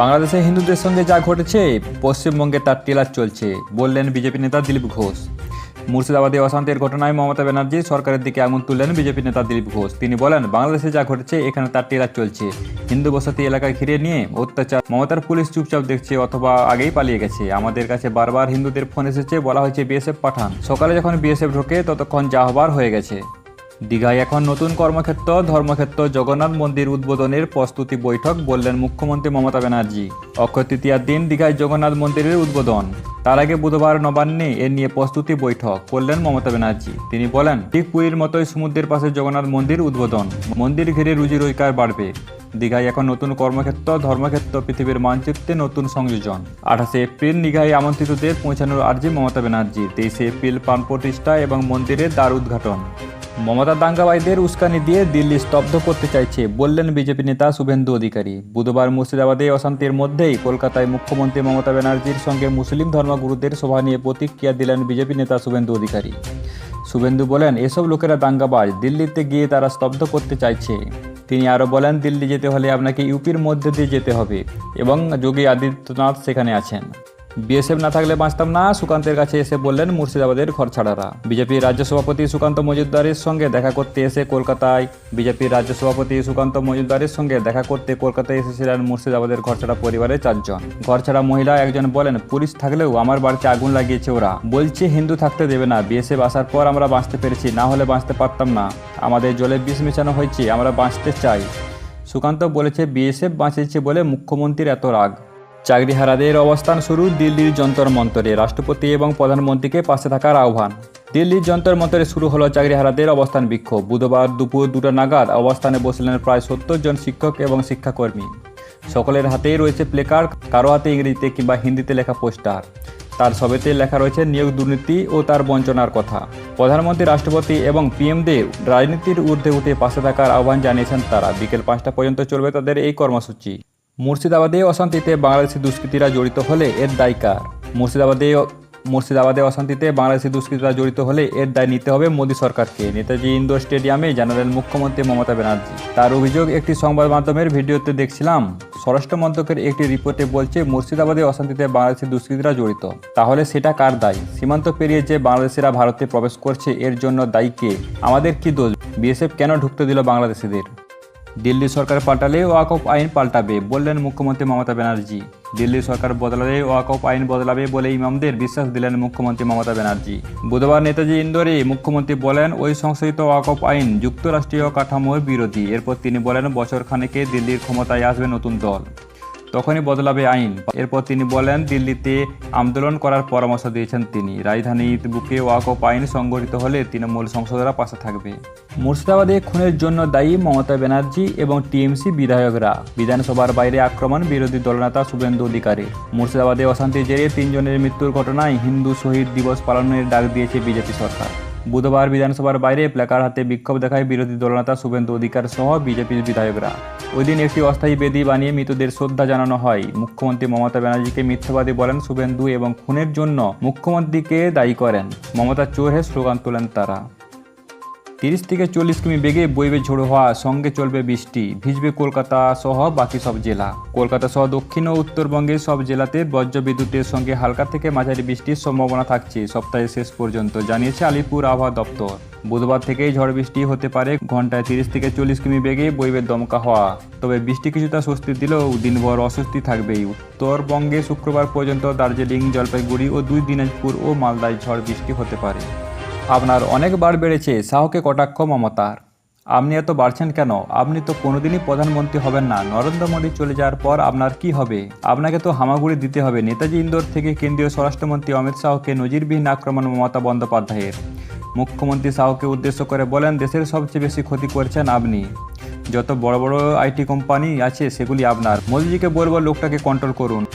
বাংলাদেশে হিন্দুদের সঙ্গে যা ঘটেছে, পশ্চিমবঙ্গে তার টেলার চলছে, বললেন বিজেপি নেতা দিলীপ ঘোষ। মুর্শিদাবাদে অশান্তির ঘটনায় মমতা ব্যানার্জি সরকারের দিকে আঙুল তুললেন বিজেপি নেতা দিলীপ ঘোষ। তিনি বলেন, বাংলাদেশে যা ঘটেছে, এখানে তার টেলার চলছে। হিন্দু বসতি এলাকায় ঘিরে নিয়ে অত্যাচার। মমতার পুলিশ চুপচাপ দেখছে, অথবা আগেই পালিয়ে গেছে। আমাদের কাছে বারবার হিন্দুদের ফোন এসেছে, বলা হয়েছে, বিএসএফ পাঠান। সকালে যখন বিএসএফ ঢোকে, ততক্ষণ যা হবার হয়ে গেছে। দীঘায় এখন নতুন কর্মক্ষেত্র, ধর্মক্ষেত্র, জগন্নাথ মন্দির উদ্বোধনের প্রস্তুতি বৈঠক বললেন মুখ্যমন্ত্রী মমতা ব্যানার্জি। অক্ষয় তৃতীয়ার দিন দীঘায় জগন্নাথ মন্দিরের উদ্বোধন। তার আগে বুধবার নবান্নে এ নিয়ে প্রস্তুতি বৈঠক করলেন মমতা ব্যানার্জি। তিনি বলেন, ঠিক পুরীর মতোই সমুদ্রের পাশে জগন্নাথ মন্দির উদ্বোধন। মন্দির ঘিরে রুজি রোজগার বাড়বে। দীঘায় এখন নতুন কর্মক্ষেত্র, ধর্মক্ষেত্র, পৃথিবীর মানচিত্রে নতুন সংযোজন। আঠাশে এপ্রিল দীঘায় আমন্ত্রিতদের পৌঁছানোর আর্জি মমতা ব্যানার্জি। তেইশে এপ্রিল প্রাণ প্রতিষ্ঠা এবং মন্দিরের দ্বার উদ্ঘাটন। মমতা দাঙ্গাবাইদের উস্কানি দিয়ে দিল্লি স্তব্ধ করতে চাইছে, বললেন বিজেপি নেতা শুভেন্দু অধিকারী। বুধবার মুর্শিদাবাদে অশান্তির মধ্যেই কলকাতায় মুখ্যমন্ত্রী মমতা ব্যানার্জির সঙ্গে মুসলিম ধর্মগুরুদের সভা নিয়ে প্রতিক্রিয়া দিলেন বিজেপি নেতা শুভেন্দু অধিকারী। শুভেন্দু বলেন, এসব লোকেরা দাঙ্গাবাজ, দিল্লিতে গিয়ে তারা স্তব্ধ করতে চাইছে। তিনি আরও বলেন, দিল্লি যেতে হলে আপনাকে ইউপির মধ্যে দিয়ে যেতে হবে এবং যোগী আদিত্যনাথ সেখানে আছেন। বিএসএফ না থাকলে বাঁচতাম না, সুকান্তের কাছে এসে বললেন মুর্শিদাবাদের ঘরছাড়ারা বিজেপির রাজ্য সভাপতি সুকান্ত মজুমদারের সঙ্গে দেখা করতে এসে কলকাতায় বিজেপির রাজ্য সভাপতি সুকান্ত মজুমদারের সঙ্গে দেখা করতে কলকাতায় এসেছিলেন মুর্শিদাবাদের ঘরছাড়া পরিবারের চারজন। ঘরছাড়া মহিলা একজন বলেন, পুলিশ থাকলেও আমার বাড়িতে আগুন লাগিয়েছে ওরা। বলছে, হিন্দু থাকতে দেবে না। বিএসএফ আসার পর আমরা বাঁচতে পেরেছি, না হলে বাঁচতে পারতাম না। আমাদের জলে বিষ মেশানো হয়েছে, আমরা বাঁচতে চাই। সুকান্ত বলেছে, বিএসএফ বাঁচিয়েছে বলে মুখ্যমন্ত্রীর এত রাগ। চাকরিহারাদের অবস্থান শুরু দিল্লির যন্তর মন্তরে। রাষ্ট্রপতি এবং প্রধানমন্ত্রীকে পাশে থাকার আহ্বান। দিল্লির যন্তর মন্তরে শুরু হলো চাকরিহারাদের অবস্থান বিক্ষোভ। বুধবার দুপুর দুটো নাগাদ অবস্থানে বসলেন প্রায় সত্তর জন শিক্ষক এবং শিক্ষাকর্মী। সকলের হাতেই রয়েছে প্লেকার্ড কারও হাতে ইংরেজিতে কিংবা হিন্দিতে লেখা পোস্টার। তার সবেতে লেখা রয়েছে নিয়োগ দুর্নীতি ও তার বঞ্চনার কথা। প্রধানমন্ত্রী, রাষ্ট্রপতি এবং পিএমদের রাজনীতির ঊর্ধ্বে উঠে পাশে থাকার আহ্বান জানিয়েছেন তারা। বিকেল পাঁচটা পর্যন্ত চলবে তাদের এই কর্মসূচি। মুর্শিদাবাদে অশান্তিতে বাংলাদেশি দুষ্কৃতীরা জড়িত হলে এর দায় কার? মুর্শিদাবাদে মুর্শিদাবাদে অশান্তিতে বাংলাদেশি দুষ্কৃতীরা জড়িত হলে এর দায় নিতে হবে মোদী সরকারকে। নেতাজি ইন্দোর স্টেডিয়ামে জানালেন মুখ্যমন্ত্রী মমতা ব্যানার্জি। তার অভিযোগ, একটি সংবাদ মাধ্যমের ভিডিওতে দেখছিলাম, স্বরাষ্ট্র মন্ত্রকের একটি রিপোর্টে বলছে, মুর্শিদাবাদে অশান্তিতে বাংলাদেশি দুষ্কৃতীরা জড়িত। তাহলে সেটা কার দায়? সীমান্ত পেরিয়ে যে বাংলাদেশিরা ভারতে প্রবেশ করছে, এর জন্য দায়ী কে? আমাদের কি দোষ? বিএসএফ কেন ঢুকতে দিল বাংলাদেশিদের? দিল্লি সরকার পাল্টালে ওয়াকফ আইন পাল্টাবে, বললেন মুখ্যমন্ত্রী মমতা ব্যানার্জি। দিল্লি সরকার বদলালে ওয়াকফ আইন বদলাবে বলে ইমামদের বিশ্বাস দিলেন মুখ্যমন্ত্রী মমতা ব্যানার্জি। বুধবার নেতাজি ইন্দোরে মুখ্যমন্ত্রী বলেন, ওই সংশোধিত ওয়াকফ আইন যুক্তরাষ্ট্রীয় কাঠামোর বিরোধী। এরপর তিনি বলেন, বছর খানেকে দিল্লির ক্ষমতায় আসবে নতুন দল। তখনই বদলাবে আইন। এরপর তিনি বলেন, দিল্লিতে আন্দোলন করার পরামর্শ দিয়েছেন তিনি। রাজধানীর বুকে ওয়াকফ আইন সংগঠিত হলে তৃণমূল সংসদরা পাশে থাকবে। মুর্শিদাবাদে খুনের জন্য দায়ী মমতা ব্যানার্জি এবং টিএমসি বিধায়করা। বিধানসভার বাইরে আক্রমণ, বিরোধী দলনেতা শুভেন্দু অধিকারী। মুর্শিদাবাদে অশান্তির জেরে তিনজনের মৃত্যুর ঘটনায় হিন্দু শহীদ দিবস পালনের ডাক দিয়েছে বিজেপি সরকার। বুধবার বিধানসভার বাইরে প্ল্যাকার হাতে বিক্ষোভ দেখায় বিরোধী দলনেতা শুভেন্দু অধিকার সহ বিজেপির বিধায়করা। ওই দিন একটি অস্থায়ী বেদি বানিয়ে মৃতদের শ্রদ্ধা জানানো হয়। মুখ্যমন্ত্রী মমতা ব্যানার্জিকে মিথ্যাবাদী বলেন শুভেন্দু এবং খুনের জন্য মুখ্যমন্ত্রীকে দায়ী করেন। মমতা চোরে স্লোগান তোলেন তারা। তিরিশ থেকে চল্লিশ কিমি বেগে বইবে ঝোড়ো হওয়া, সঙ্গে চলবে বৃষ্টি। ভিজবে কলকাতা সহ বাকি সব জেলা। কলকাতা সহ দক্ষিণ ও উত্তরবঙ্গের সব জেলাতে বজ্র বিদ্যুতের সঙ্গে হালকা থেকে মাঝারি বৃষ্টির সম্ভাবনা থাকছে। সপ্তাহের শেষ পর্যন্ত, জানিয়েছে আলিপুর আবহাওয়া দপ্তর। বুধবার থেকেই ঝড় বৃষ্টি হতে পারে। ঘন্টায় তিরিশ থেকে চল্লিশ কিমি বেগে বইবে দমকা হওয়া। তবে বৃষ্টি কিছুটা স্বস্তি দিলেও দিনভর অস্বস্তি থাকবেই। উত্তরবঙ্গে শুক্রবার পর্যন্ত দার্জিলিং, জলপাইগুড়ি ও দুই দিনাজপুর ও মালদায় ঝড় বৃষ্টি হতে পারে। আপনার অনেকবার বেড়েছে, শাহকে কটাক্ষ মমতার। আপনি এত বাড়ছেন কেন? আপনি তো কোনোদিনই প্রধানমন্ত্রী হবেন না। নরেন্দ্র মোদী চলে যাওয়ার পর আপনার কি হবে? আপনাকে তো হামাগুড়ি দিতে হবে। নেতাজি ইন্দোর থেকে কেন্দ্রীয় স্বরাষ্ট্রমন্ত্রী অমিত শাহকে নজিরবিহীন আক্রমণ মমতা বন্দ্যোপাধ্যায়ের। মুখ্যমন্ত্রী শাহকে উদ্দেশ্য করে বলেন, দেশের সবচেয়ে বেশি ক্ষতি করছেন আপনি। যত বড় বড় আইটি কোম্পানি আছে, সেগুলি আপনার। মোদীজিকে বলব, লোকটাকে কন্ট্রোল করুন।